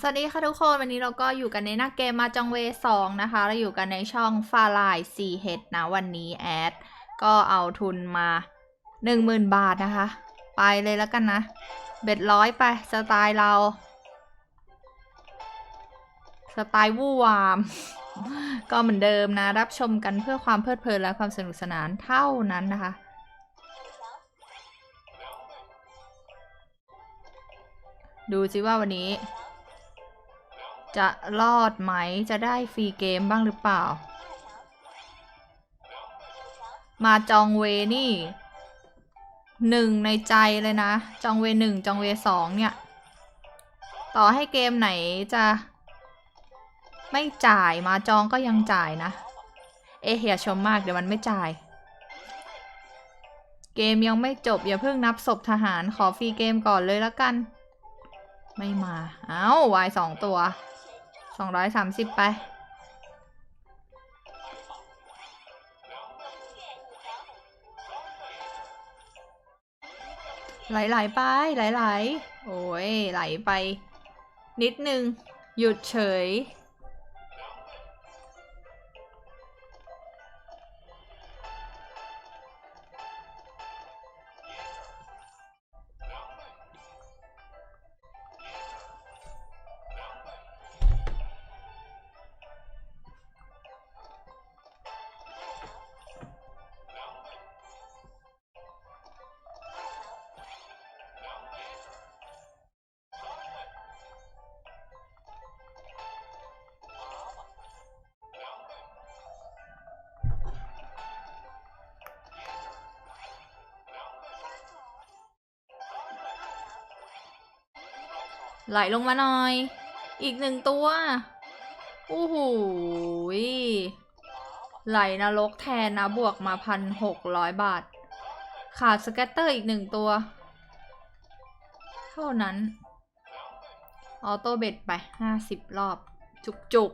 สวัสดีค่ะทุกคนวันนี้เราก็อยู่กันในหน้าเกมมาจองเวสองนะคะ เราอยู่กันในช่องฟาลายซีเฮดนะวันนี้แอด ก็เอาทุนมา 10,000 บาทนะคะ ไปเลยแล้วกันนะ เบ็ดร้อยไป สไตล์เรา สไตล์วู่วาม ก็เหมือนเดิมนะ รับชมกันเพื่อความเพลิดเพลินและความสนุกสนานเท่านั้นนะคะดูสิว่าวันนี้ จะรอดไหม จะได้ฟรีเกมบ้างหรือเปล่า มาจองเวนี่หนึ่งในใจเลยนะ จองเวหนึ่งจองเวสองเนี่ย ต่อให้เกมไหนจะ ไม่จ่ายมาจองก็ยังจ่ายนะ เอะอย่าชมมากเดี๋ยวมันไม่จ่าย เกมยังไม่จบ อย่าเพิ่งนับศพทหารขอฟรีเกมก่อนเลยแล้วกัน ไม่มา เอา้าวายสองตัว สองร้อยสามสิบไป ไหลๆไป ไหลๆโอ้ยไหลไป นิดนึง หยุดเฉย ไหลลงมาหน่อย อีกหนึ่งตัวอู้หูยไหลนรกแทนนะบวกมาพันหกร้อยบาท ขาดสแกตเตอร์อีกหนึ่งตัว เท่านั้น ออโต้เบ็ดไปห้าสิบรอบ จุกจุก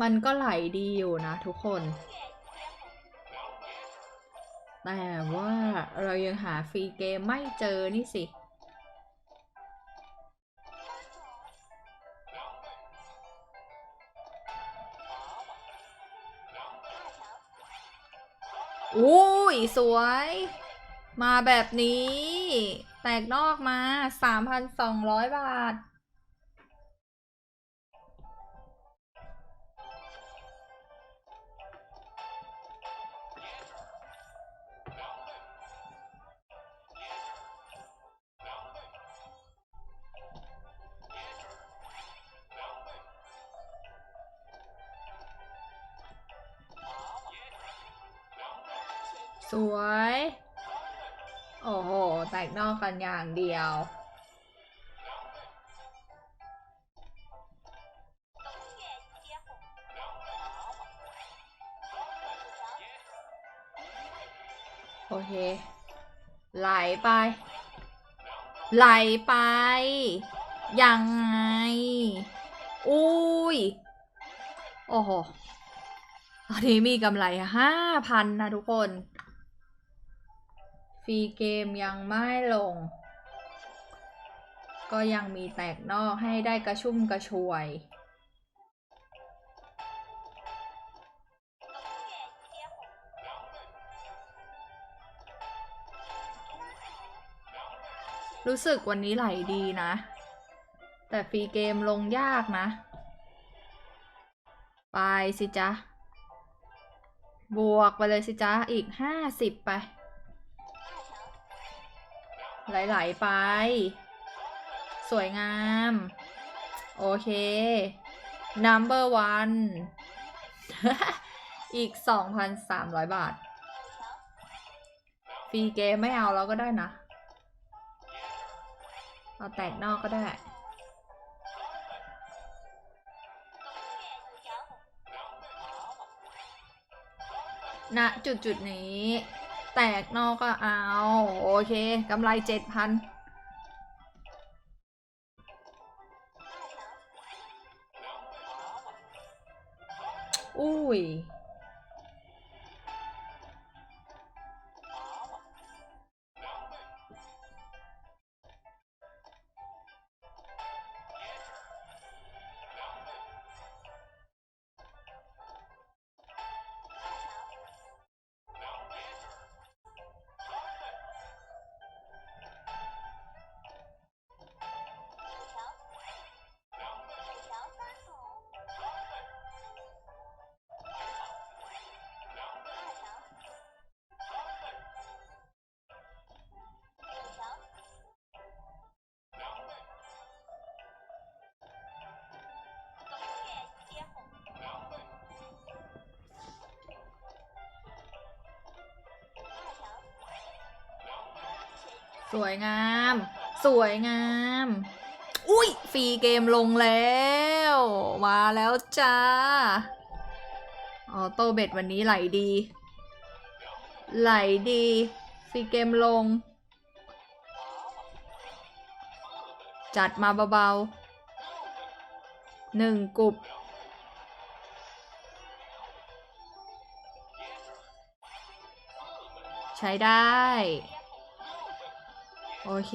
มันก็ไหลดีอยู่นะทุกคน แต่ว่าเรายังหาฟรีเกมไม่เจอนี่สิ อุ้ย สวย มาแบบนี้ แตกนอกมา 3,200 บาท สวย โอ้โห แตกนอกกันอย่างเดียว โอเค ไหลไป ไหลไป ยังไง อุ้ย โอ้โห ตอนนี้มีกำไรห้าพันนะทุกคน ฟรีเกมยังไม่ลง ก็ยังมีแตกนอกให้ได้กระชุ่มกระชวย รู้สึกวันนี้ไหลดีนะ แต่ฟรีเกมลงยากนะ ไปสิจ๊ะ บวกไปเลยสิจ๊ะ อีกห้าสิบไป ไหลๆไป สวยงาม โอเค number one อีก 2,300 บาท ฟรีเกมไม่เอาแล้วก็ได้นะ เอาแตกนอกก็ได้ ณ จุดจุดๆนี้ แตกนอกก็เอา โอเคกำไรเจ็ดพันอุ้ย สวยงาม สวยงาม อุ้ยฟรีเกมลงแล้ว มาแล้วจ้า ออโต้เบ็ดวันนี้ไหลดี ไหลดีฟรีเกมลง จัดมาเบาๆหนึ่งกลุ่มใช้ได้ โอเค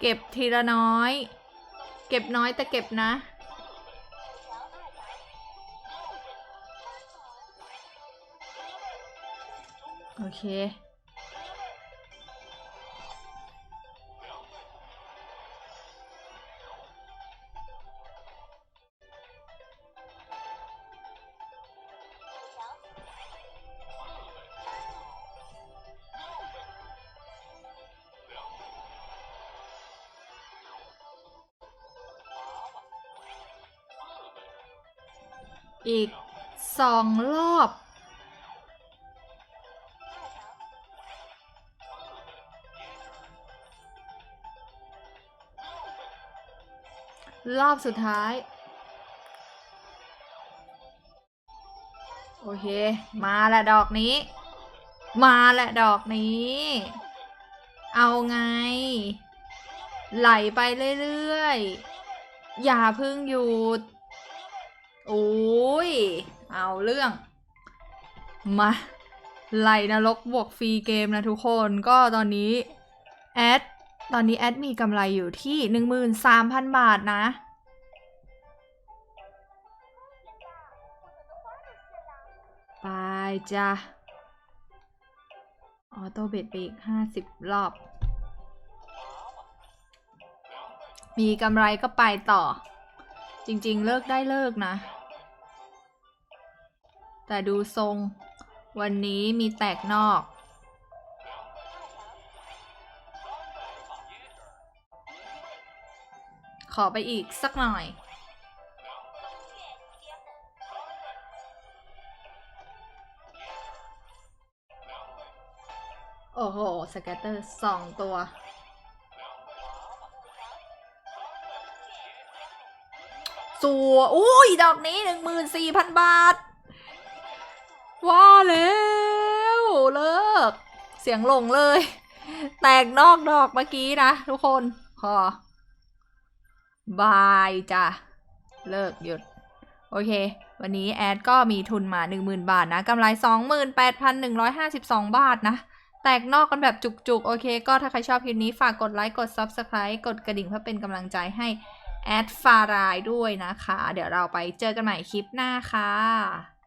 เก็บทีละน้อย เก็บน้อยแต่เก็บนะโอเค อีกสองรอบ รอบสุดท้าย โอเค มาแหละดอกนี้ มาแหละดอกนี้ เอาไง ไหลไปเรื่อยๆ อย่าพึ่งหยุด โอ้ย เอาเรื่อง มาไล่นรกบวกฟรีเกมนะทุกคนก็ตอนนี้ แอด ตอนนี้แอดมีกำไรอยู่ที่ 13,000 บาทนะ ไปจ้ะ ออโต้เบ็ดไปอีก 50 รอบ มีกำไรก็ไปต่อ จริงๆ เลิกได้เลิกนะ แต่ดูทรงวันนี้มีแตกนอก ขอไปอีกสักหน่อย โอ้โห สแกตเตอร์สองตัวสัวอุ้ย ดอกนี้หนึ่งหมื่นสี่พันบาท ว่าแล้วเลิก เสียงหลงเลย แตกนอกดอกเมื่อกี้นะทุกคนพอบายจ้ะ เลิกหยุด โอเค วันนี้แอดก็มีทุนมา 10,000 บาทนะกำไร 28,152 บาทนะ แตกนอกกันแบบจุกๆ โอเค ก็ถ้าใครชอบคลิปนี้ฝากกดไลค์กด Subscribe กดกระดิ่งเพื่อเป็นกำลังใจให้แอดฟารายด้วยนะคะ เดี๋ยวเราไปเจอกันใหม่คลิปหน้าค่ะ